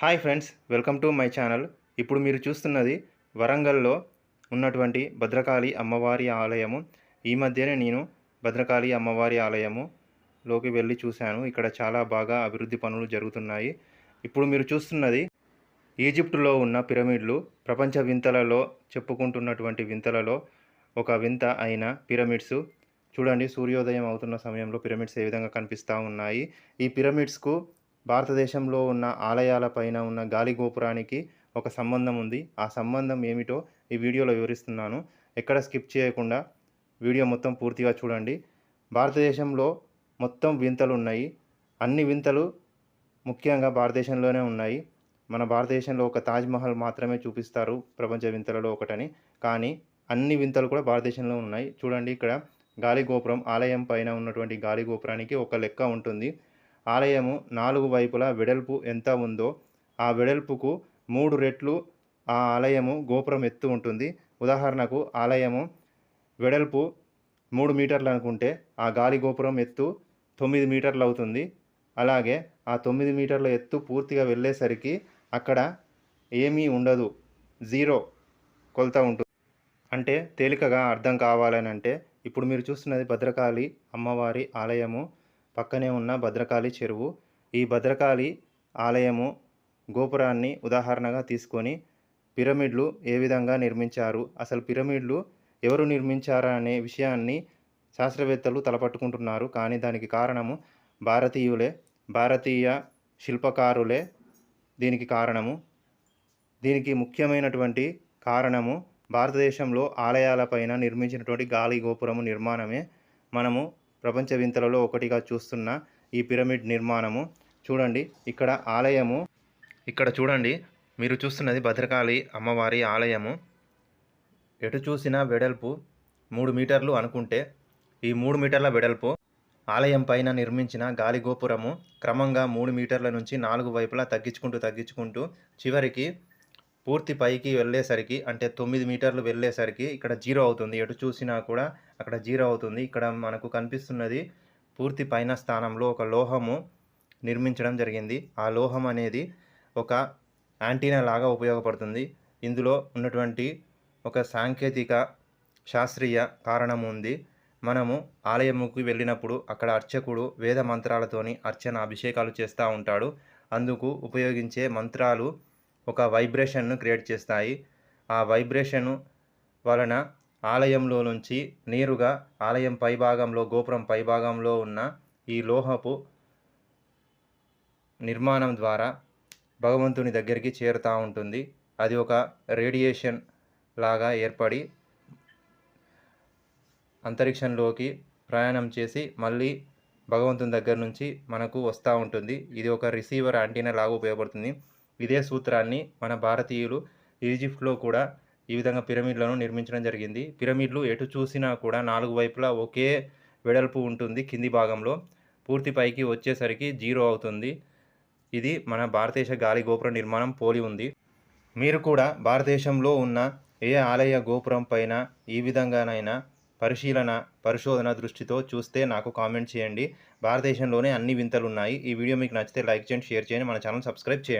Hi friends welcome to my channel. ఇప్పుడు మీరు చూస్తున్నది వరంగల్లో ఉన్నటువంటి భద్రకాళి అమ్మవారి ఆలయము. ఈ మధ్యనే నేను భద్రకాళి అమ్మవారి ఆలయములోకి వెళ్ళి చూశాను. ఇక్కడ చాలా బాగా అభివృద్ధి పనులు జరుగుతున్నాయి. ఇప్పుడు మీరు చూస్తున్నది ఈజిప్టులో ఉన్న పిరమిడ్లు ప్రపంచ వింతలలో చెప్పుకుంటున్నటువంటి వింతలలో ఒక వింత అయిన పిరమిడ్స్. చూడండి సూర్యోదయం అవుతున్న సమయంలో పిరమిడ్స్ ఏ విధంగా కనిపిస్తూ ఉన్నాయి. ఈ పిరమిడ్స్కు భారతదేశంలో ఉన్న ఆలయాల పైన ఉన్న గాలి గోపురానికి ఒక సంబంధం ఉంది. ఆ సంబంధం ఏమిటో ఈ వీడియోలో వివరిస్తున్నాను. ఎక్కడ స్కిప్ చేయకుండా వీడియో మొత్తం పూర్తిగా చూడండి. భారతదేశంలో మొత్తం వింతలు ఉన్నాయి. అన్ని వింతలు ముఖ్యంగా భారతదేశంలోనే ఉన్నాయి. మన భారతదేశంలో ఒక తాజ్మహల్ మాత్రమే చూపిస్తారు. ప్రపంచ వింతలలో ఒకటని. కానీ అన్ని వింతలు కూడా భారతదేశంలో ఉన్నాయి. చూడండి ఇక్కడ గాలి గోపురం ఆలయం పైన ఉన్నటువంటి గాలి గోపురానికి ఒక లెక్క ఉంటుంది. ఆలయము నాలుగు వైపులా వెడల్పు ఎంత ఉందో ఆ వెడల్పుకు మూడు రెట్లు ఆ ఆలయము గోపురం ఎత్తు ఉంటుంది. ఉదాహరణకు ఆలయము వెడల్పు మూడు మీటర్లు అనుకుంటే ఆ గాలి గోపురం ఎత్తు తొమ్మిది మీటర్లు అవుతుంది. అలాగే ఆ తొమ్మిది మీటర్ల ఎత్తు పూర్తిగా వెళ్ళేసరికి అక్కడ ఏమీ ఉండదు. జీరో కొలత ఉంటుంది. అంటే తేలికగా అర్థం కావాలని అంటే ఇప్పుడు మీరు చూస్తున్నది భద్రకాళి అమ్మవారి ఆలయము. పక్కనే ఉన్న భద్రకాళి చెరువు. ఈ భద్రకాళి ఆలయము గోపురాన్ని ఉదాహరణగా తీసుకొని పిరమిడ్లు ఏ విధంగా నిర్మించారు అసలు పిరమిడ్లు ఎవరు నిర్మించారా అనే విషయాన్ని శాస్త్రవేత్తలు తలపట్టుకుంటున్నారు. కానీ దానికి కారణము భారతీయులే భారతీయ శిల్పకారులే దీనికి కారణము. దీనికి ముఖ్యమైనటువంటి కారణము భారతదేశంలో ఆలయాలపైన నిర్మించినటువంటి గాలి గోపురము నిర్మాణమే. మనము ప్రపంచ వింతలలో ఒకటిగా చూస్తున్న ఈ పిరమిడ్ నిర్మాణము. చూడండి ఇక్కడ ఆలయము. ఇక్కడ చూడండి మీరు చూస్తున్నది భద్రకాళి అమ్మవారి ఆలయము. ఎటు చూసినా వెడల్పు మూడు మీటర్లు అనుకుంటే ఈ మూడు మీటర్ల వెడల్పు ఆలయం పైన నిర్మించిన గాలిగోపురము క్రమంగా మూడు మీటర్ల నుంచి నాలుగు వైపులా తగ్గించుకుంటూ తగ్గించుకుంటూ చివరికి పూర్తి పైకి వెళ్ళేసరికి అంటే తొమ్మిది మీటర్లు వెళ్ళేసరికి ఇక్కడ జీరో అవుతుంది. ఎటు చూసినా కూడా అక్కడ జీరో అవుతుంది. ఇక్కడ మనకు కనిపిస్తున్నది పూర్తి పైన స్థానంలో ఒక లోహము నిర్మించడం జరిగింది. ఆ లోహం అనేది ఒక యాంటీనా లాగా ఉపయోగపడుతుంది. ఇందులో ఉన్నటువంటి ఒక సాంకేతిక శాస్త్రీయ కారణం ఉంది. మనము ఆలయముకు వెళ్ళినప్పుడు అక్కడ అర్చకుడు వేద మంత్రాలతోని అర్చన అభిషేకాలు చేస్తూ ఉంటాడు. అందుకు ఉపయోగించే మంత్రాలు ఒక వైబ్రేషన్ను క్రియేట్ చేస్తాయి. ఆ వైబ్రేషన్ వలన ఆలయంలో నుంచి నేరుగా ఆలయం పైభాగంలో గోపురం పైభాగంలో ఉన్న ఈ లోహపు నిర్మాణం ద్వారా భగవంతుని దగ్గరికి చేరుతూ ఉంటుంది. అది ఒక రేడియేషన్ లాగా ఏర్పడి అంతరిక్షంలోకి ప్రయాణం చేసి మళ్ళీ భగవంతుని దగ్గర నుంచి మనకు వస్తూ ఉంటుంది. ఇది ఒక రిసీవర్ యాంటీనా లాగా ఉపయోగపడుతుంది. ఇదే సూత్రాన్ని మన భారతీయులు ఈజిప్ట్లో కూడా ఈ విధంగా పిరమిడ్లను నిర్మించడం జరిగింది. పిరమిడ్లు ఎటు చూసినా కూడా నాలుగు వైపులా ఒకే వెడల్పు ఉంటుంది కింది భాగంలో. పూర్తి పైకి వచ్చేసరికి జీరో అవుతుంది. ఇది మన భారతదేశ గాలి గోపుర నిర్మాణం పోలి ఉంది. మీరు కూడా భారతదేశంలో ఉన్న ఏ ఆలయ గోపురం పైన ఈ విధంగానైనా పరిశీలన పరిశోధన దృష్టితో చూస్తే నాకు కామెంట్ చేయండి. భారతదేశంలోనే అన్ని వింతలు ఉన్నాయి. ఈ వీడియో మీకు నచ్చితే లైక్ చేయండి షేర్ చేయండి మన ఛానల్ సబ్స్క్రైబ్ చేయండి.